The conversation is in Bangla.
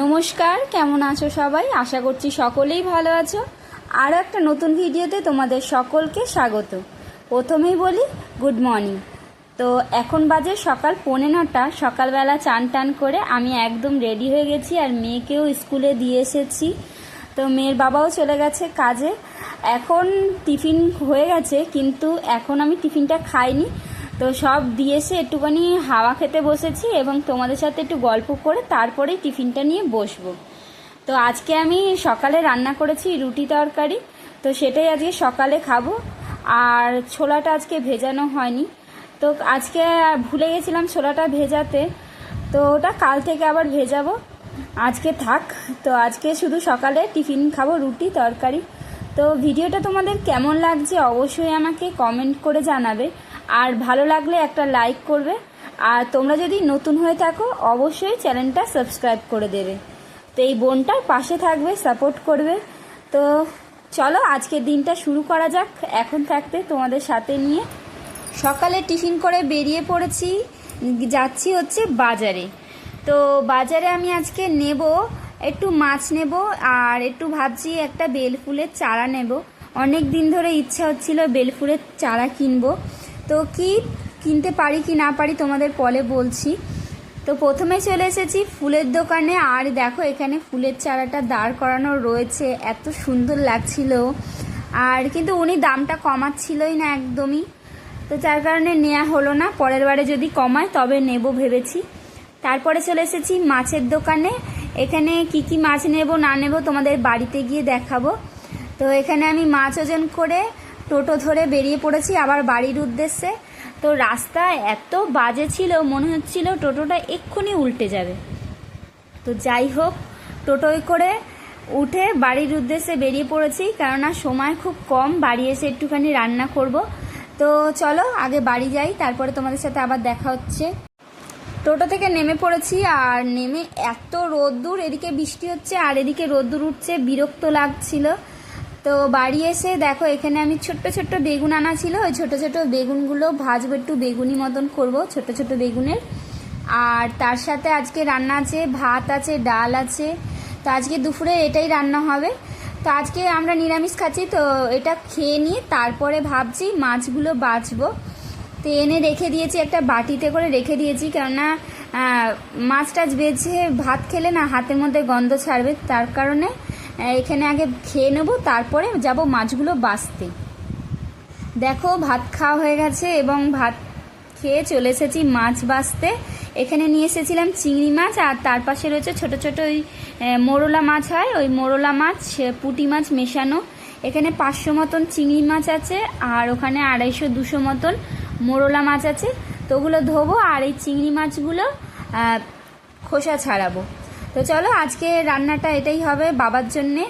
নমস্কার, কেমন আছো সবাই? আশা করছি সকলেই ভালো আছো। আরও একটা নতুন ভিডিওতে তোমাদের সকলকে স্বাগত। প্রথমেই বলি গুড মর্নিং তো এখন বাজে সকাল পৌনে নটা। সকালবেলা চান টান করে আমি একদম রেডি হয়ে গেছি আর মেয়েকেও স্কুলে দিয়ে এসেছি। তো মেয়ের বাবাও চলে গেছে কাজে। এখন টিফিন হয়ে গেছে, কিন্তু এখন আমি টিফিনটা খাইনি। তো সব দিয়ে এসে একটুখানি হাওয়া খেতে বসেছি এবং তোমাদের সাথে একটু গল্প করে তারপরেই টিফিনটা নিয়ে বসবো। তো আজকে আমি সকালে রান্না করেছি রুটি তরকারি, তো সেটাই আজকে সকালে খাব। আর ছোলাটা আজকে ভেজানো হয়নি। তো আজকে ভুলে গেছিলাম ছোলাটা ভেজাতে। তো ওটা কাল থেকে আবার ভেজাবো। আজকে থাক। তো আজকে শুধু সকালে টিফিন খাব রুটি তরকারি। তো ভিডিওটা তোমাদের কেমন লাগছে অবশ্যই আমাকে কমেন্ট করে জানাবে। আর ভালো লাগলে একটা লাইক করবে। আর তোমরা যদি নতুন হয়ে থাকো, অবশ্যই চ্যানেলটা সাবস্ক্রাইব করে দেবে। তো এই বোনটার পাশে থাকবে, সাপোর্ট করবে। তো চলো, আজকের দিনটা শুরু করা যাক। এখন থাকতে তোমাদের সাথে নিয়ে। সকালে টিফিন করে বেরিয়ে পড়েছি। যাচ্ছি হচ্ছে বাজারে। তো বাজারে আমি আজকে নেব, একটু মাছ নেব আর একটু ভাবছি একটা বেলফুলের চারা নেব। অনেক দিন ধরে ইচ্ছা হচ্ছিল বেলফুলের চারা কিনবো। তো কি কিনতে পারি কি না পারি তোমাদের পরে বলছি। তো প্রথমে চলে এসেছি ফুলের দোকানে। আর দেখো, এখানে ফুলের চারাটা দাঁড় করানো রয়েছে। এত সুন্দর লাগছিল। আর কিন্তু উনি দামটা কমাচ্ছিলই না একদমই। তো যার কারণে নেওয়া হলো না। পরের বারে যদি কমায় তবে নেব ভেবেছি। তারপরে চলে এসেছি মাছের দোকানে। এখানে কি কি মাছ নেব না নেব তোমাদের বাড়িতে গিয়ে দেখাবো। তো এখানে আমি মাছ ওজন করে টোটো ধরে বেরিয়ে পড়েছি আবার বাড়ির উদ্দেশ্যে। তো রাস্তা এত বাজে ছিল, মনে হচ্ছিল টোটোটা এক্ষুনি উল্টে যাবে। তো যাই হোক, টোটোয় করে উঠে বাড়ির উদ্দেশ্যে বেরিয়ে পড়েছি, কেননা সময় খুব কম, বাড়ি এসে একটুখানি রান্না করব। তো চলো, আগে বাড়ি যাই, তারপরে তোমাদের সাথে আবার দেখা হচ্ছে। টোটো থেকে নেমে পড়েছি, আর নেমে এত রোদ্দুর, এদিকে বৃষ্টি হচ্ছে, আর এদিকে রোদ্দুর উঠছে, বিরক্ত লাগছিল। তো বাড়ি এসে দেখো, এখানে আমি ছোট্ট ছোট্ট বেগুন আনা ছিল। ওই ছোট ছোট বেগুনগুলো ভাজবো একটু বেগুনি মতন করব, ছোট ছোট বেগুনের। আর তার সাথে আজকে রান্না আছে, ভাত আছে, ডাল আছে। তো আজকে দুপুরে এটাই রান্না হবে। তো আজকে আমরা নিরামিষ খাচ্ছি, তো এটা খেয়ে নিয়ে তারপরে ভাবছি মাছগুলো বাঁচবো তো এনে রেখে দিয়েছি, একটা বাটিতে করে রেখে দিয়েছি। কেননা মাছ টাছ বেছে ভাত খেলে না হাতের মধ্যে গন্ধ ছাড়বে, তার কারণে এখানে আগে খেয়ে নেব, তারপরে যাব মাছগুলো বাছতে দেখো, ভাত খাওয়া হয়ে গেছে এবং ভাত খেয়ে চলে এসেছি মাছ বাছতে এখানে নিয়ে এসেছিলাম চিংড়ি মাছ, আর তার পাশে রয়েছে ছোট ছোট ওই মোরলা মাছ হয়। ওই মোরলা মাছ পুঁটি মাছ মেশানো। এখানে পাঁচশো মতন চিংড়ি মাছ আছে, আর ওখানে আড়াইশো, দুশো মতন মোরলা মাছ আছে। তো ওগুলো ধোবো, আর এই চিংড়ি মাছগুলো খোসা ছাড়াবো। তো চলো আজকে রান্নাটা এটাই হবে বাবার জন্যে।